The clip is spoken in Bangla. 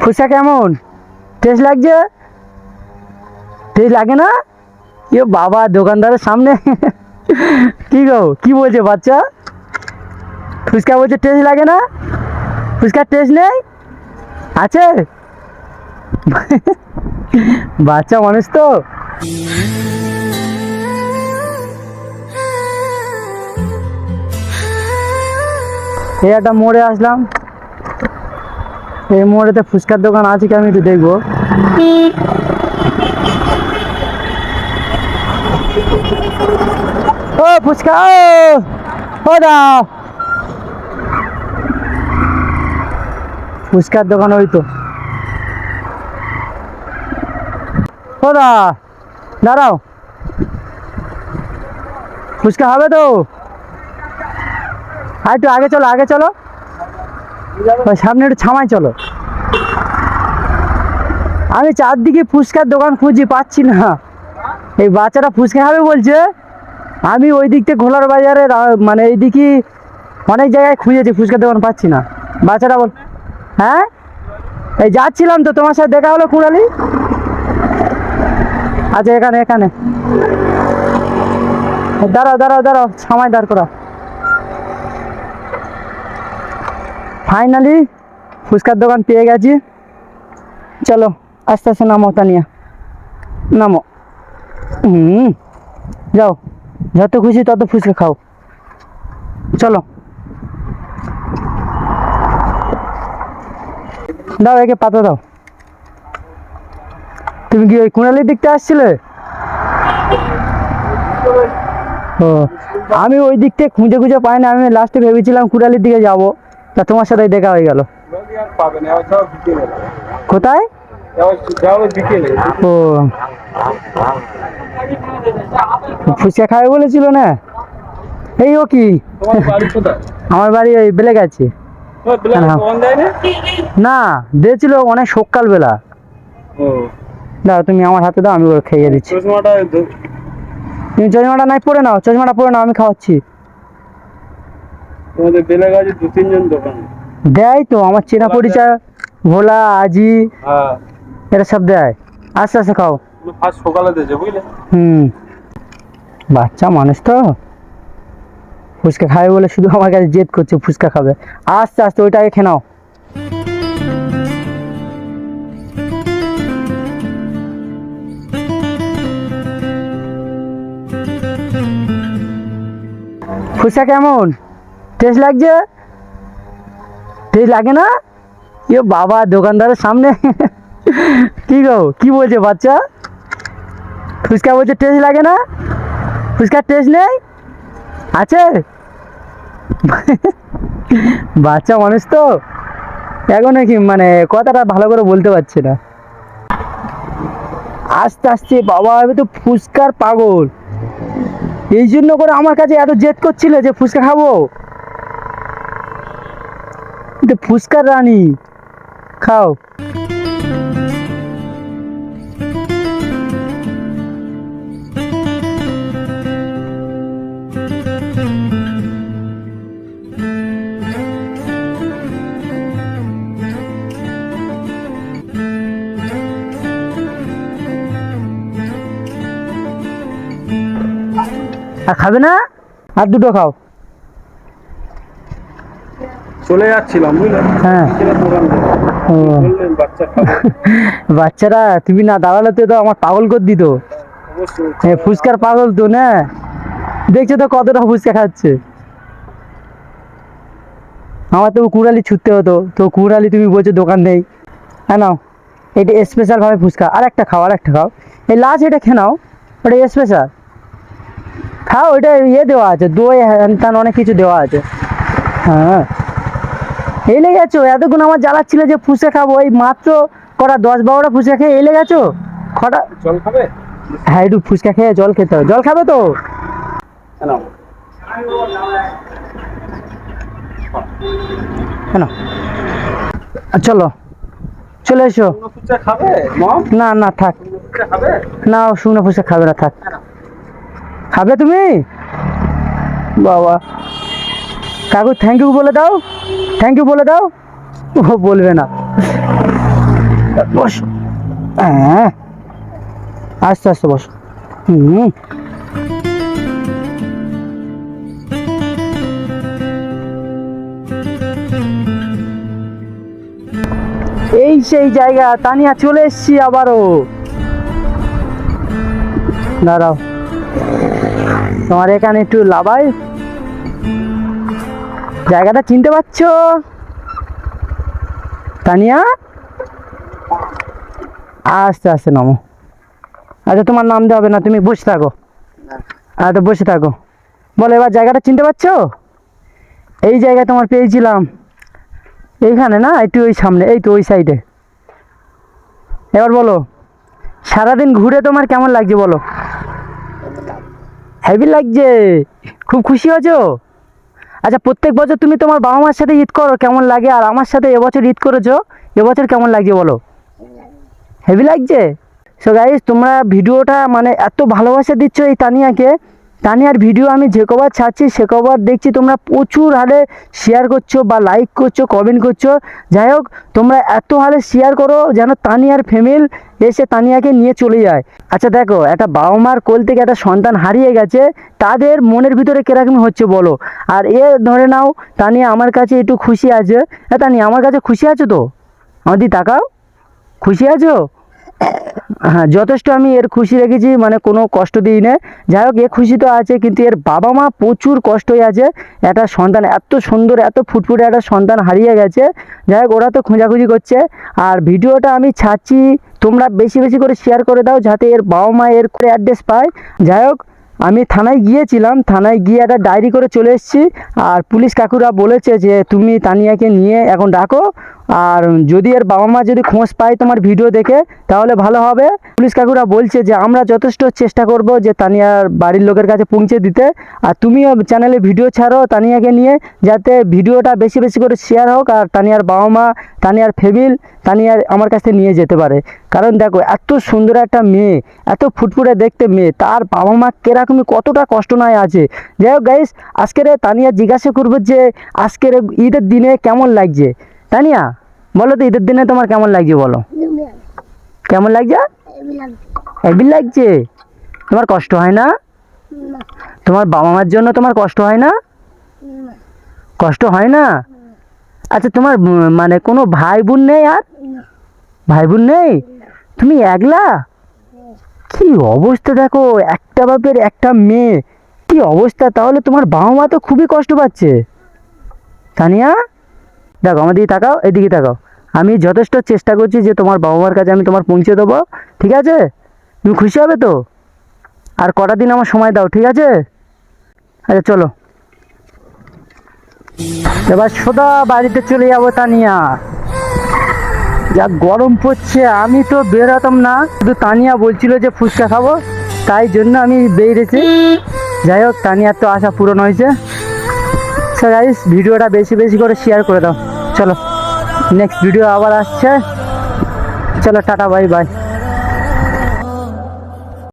ফুচকা কেমন? টেস্ট লাগছে? টেস্ট লাগে না? ইয়ে বাবা, দোকানদারের সামনে। কি গো, কি বলছে বাচ্চা? ফুচকা বলছে টেস্ট লাগে না? ফুচকার টেস্ট নেই? আছে? বাচ্চা মানুষ তো। এই একটা মোড়ে আসলাম। এই মোড়েতে ফুচকার দোকান আছে কি আমি একটু দেখব। ও, ফুচকা, ও দাও। ফুচকার দোকান ওই তো। ও দা, দাঁড়াও। ফুচকা হবে তো? আর একটু আগে চলো আগে চলো। সামনে একটু ছামায় চলো। আমি চারদিকে ফুচকার দোকান খুঁজি, পাচ্ছি না। এই বাচ্চারা ফুচকা খাবে বলছে। আমি ওই দিক থেকে ঘোলার বাজারে মানে এইদিকে অনেক জায়গায় খুঁজেছি, ফুচকার দোকান পাচ্ছি না। বাচ্চারা বল হ্যাঁ? এই যাচ্ছিলাম তো, তোমার সাথে দেখা হলো কুড়ালি। আচ্ছা এখানে এখানে। দাঁড়াও দাঁড়াও দাঁড়াও সময় দাঁড় করা ফাইনালি ফুচকার দোকান পেয়ে গেছি। চলো, আস্তে আস্তে নামো, তানিয়া। নামো। হুম, যাও। যত খুশি তত ফুচকা খাও। চলো। দাও, একে পাতা দাও। তুমি কি ওই কুণালির দিকটা আসছিলে? ও, আমি ওই দিক থেকে খুঁজে খুঁজে পাই না আমি লাস্টে ভেবেছিলাম কুড়ালির দিকে যাব। তা তোমার সাথে দেখা হয়ে গেল। কোথায়। ও ফুচকা খাবে বলেছিল না এই ও কি? আমার বাড়ি ওই বেলে গেছে না? দিয়েছিল অনেক সকালবেলা ও, দাও তুমি আমার হাতে দাও আমি ওর খেয়ে দিচ্ছি তুমি চশমাটা নাই পরে নাও চশমাটা পরে নাও আমি খাওয়াচ্ছি তোমাদের বেলাগাছে দু তিনজন দোকান। দেয় তো আমার চেনা পরিচয় ভোলা আজি। হ্যাঁ। এরা সব দেয়। আস্তে আস্তে খাও। ফার্স্ট সকালে দিয়েছে বুঝলে? হুম। বাচ্চা মানুষ তো। ফুচকা খাবে বলে শুধু আমার কাছে জেদ করছে ফুচকা খাবে। আস্তে আস্তে ওইটাকে খেয়ে নাও। ফুচকা কেমন? টেস্ট লাগছে? টেস্ট লাগে না? ইয়ে বাবা, দোকানদারের সামনে। কি গো, কি বলছে বাচ্চা? ফুচকা বলছে টেস্ট লাগে না? ফুচকার টেস্ট নেই? আছে? বাচ্চা মানুষ তো। এখন কি মানে কথাটা ভালো করে বলতে পারছে না। আস্তে আস্তে, বাবা, আমি তো ফুচকার পাগল। এই জন্য করে আমার কাছে এত জেদ করছিল যে ফুচকা খাব। কিন্তু ফুচকার রানী। খাও। আর খাবে না? আর দুটো খাও। চলে যাচ্ছিলাম হ্যাঁ। বাচ্চারা তুমি না দাঁড়ালে তো আমার পাগল করে দিত। ফুচকার পাগল তো না? দেখছ তো কতটা ফুচকা খাচ্ছে। আমার তো কুড়ালি ছুটতে হতো তো কুড়ালি তুমি বলছো দোকান নেই। হ্যাঁ নাও এটা স্পেশাল ভাবে ফুচকা। আর একটা খাও আর একটা খাও। এই লাস্ট এটা খেয়ে নাও ওটা স্পেশাল খাও ওইটা ইয়ে দেওয়া আছে দই হ্যান অনেক কিছু দেওয়া আছে। হ্যাঁ। এলে গেছো? এতক্ষণ আমার জ্বালাচ্ছিল যে ফুচকা খাব। এই মাত্র কটা দশ বারোটা ফুচকা খেয়ে এলে গেছো? কটা জল খাবে? হ্যাঁ একটু ফুচকা খেয়ে জল খেতে হবে। জল খাবে তো? কেন? চলো। চলে এসো। না না থাক। না ও শুকনো ফুচকা খাবে না থাক। খাবে তুমি? বাবা। কাকু থ্যাংক ইউ বলে দাও। থ্যাংক ইউ বলে দাও। ও বলবে না। বস। হ্যাঁ। আস্তে আস্তে বস। হুম। এই সেই জায়গা, তানিয়া, চলে এসছি আবারও। দাঁড়াও। তোমার এখানে একটু লাভাই। জায়গাটা চিনতে পারছ? তানিয়া? আস্তে আস্তে নামো। আচ্ছা তোমার নাম দেওয়া হবে না তুমি বসে থাকো। আচ্ছা বসে থাকো। বলো এবার জায়গাটা চিনতে পারছ? এই জায়গায় তোমার পেয়েছিলাম। এইখানে না একটু ওই সামনে এই তো ওই সাইডে। এবার বলো সারাদিন ঘুরে তোমার কেমন লাগছে বলো? হেভি লাগছে। খুব খুশি হয়েছো? আচ্ছা প্রত্যেক বছর তুমি তোমার বাবা মার সাথে ঈদ করো, কেমন লাগে? আর আমার সাথে এবছর ঈদ করেছ, এবছর কেমন লাগছে বলো? হেভি লাগছে? সো গাইজ তোমরা ভিডিওটা মানে এত ভালোবাসা দিচ্ছ এই তানিয়াকে তানিয়ার ভিডিও আমি যে কবার ছাড়ছি, সে কবার দেখছি তোমরা প্রচুর হারে শেয়ার করছ বা লাইক করছ কমেন্ট করছ। যাই হোক, তোমরা এত হারে শেয়ার করো যেন তানিয়ার ফ্যামিল এসে তানিয়াকে নিয়ে চলে যায়। আচ্ছা দেখো, একটা বাবা মার কোল থেকে একটা সন্তান হারিয়ে গেছে, তাদের মনের ভিতরে কীরকম হচ্ছে বলো? আর এ ধরে নাও, তানিয়া আমার কাছে একটু খুশি আছে। হ্যাঁ তানিয়া, আমার কাছে খুশি আছো তো? আমার আমাদের তাকাও। খুশি আছো? হ্যাঁ যথেষ্ট আমি এর খুশি রেখেছি মানে কোনো কষ্ট দিই না। যাই হোক, এ খুশি তো আছে, কিন্তু এর বাবা মা প্রচুর কষ্টই আছে। একটা সন্তান, এত সুন্দর, এত ফুটফুটে একটা সন্তান হারিয়ে গেছে। যাই হোক, ওরা তো খোঁজাখুঁজি করছে। আর ভিডিওটা আমি ছাড়ছি, তোমরা বেশি বেশি করে শেয়ার করে দাও, যাতে এর বাবা মা এর করে অ্যাড্রেস পায়। যাই হোক আমি থানায় গিয়েছিলাম, থানায় গিয়ে একটা ডায়েরি করে চলে এসেছি, আর পুলিশ কাকুরা বলেছে যে তুমি তানিয়াকে নিয়ে এখন ডাকো, আর যদি এর বাবা মা যদি খোঁজ পায় তোমার ভিডিও দেখে, তাহলে ভালো হবে। পুলিশ কাকুরা বলছে যে আমরা যথেষ্ট চেষ্টা করব যে তানিয়ার বাড়ির লোকের কাছে পৌঁছে দিতে, আর তুমিও চ্যানেলে ভিডিও ছাড়ো তানিয়াকে নিয়ে, যাতে ভিডিওটা বেশি বেশি করে শেয়ার হোক, আর তানিয়ার বাবা মা, তানিয়ার ফ্যামিল তানিয়ার আমার কাছে নিয়ে যেতে পারে। কারণ দেখো, এত সুন্দর একটা মেয়ে, এত ফুটফুটে দেখতে মেয়ে, তার বাবা মা কেরকমই কতটা কষ্ট নয় আছে। যাই হোক গাইস আজকের তানিয়া জিজ্ঞাসা করব যে, আজকের ঈদের দিনে কেমন লাগছে? তানিয়া, বলো তো ঈদের দিনে তোমার কেমন লাগছে বলো। কেমন লাগছে? হেভি লাগছে। তোমার কষ্ট হয় না? তোমার বাবা মার জন্য তোমার কষ্ট হয় না? কষ্ট হয় না? আচ্ছা তোমার মানে কোনো ভাই বোন নেই আর? ভাই বোন নেই? তুমি একলা? কি অবস্থা দেখো একটা বাপের একটা মেয়ে। কি অবস্থা? তাহলে তোমার বাবা মা তো খুবই কষ্ট পাচ্ছে। তানিয়া দেখো আমার দিকে তাকাও এদিকে তাকাও। আমি যথেষ্ট চেষ্টা করছি যে তোমার বাবা মার কাছে আমি তোমার পৌঁছে দেবো ঠিক আছে? তুমি খুশি হবে তো? আর কটা দিন আমার সময় দাও ঠিক আছে? আচ্ছা চলো। এবার সোদা বাড়িতে চলে যাব তানিয়া। যা গরম পড়ছে, আমি তো বেরোতাম না। শুধু তানিয়া বলছিল যে ফুচকা খাব, তাই জন্য আমি বেরিয়েছি। যাই হোক, তানিয়ার তো আশা পূরণ হয়েছে। স্যার গাইস ভিডিওটা বেশি বেশি করে শেয়ার করে দাও। চলো নেক্সট ভিডিও আবার আসছে। চলো, টাটা বাই বাই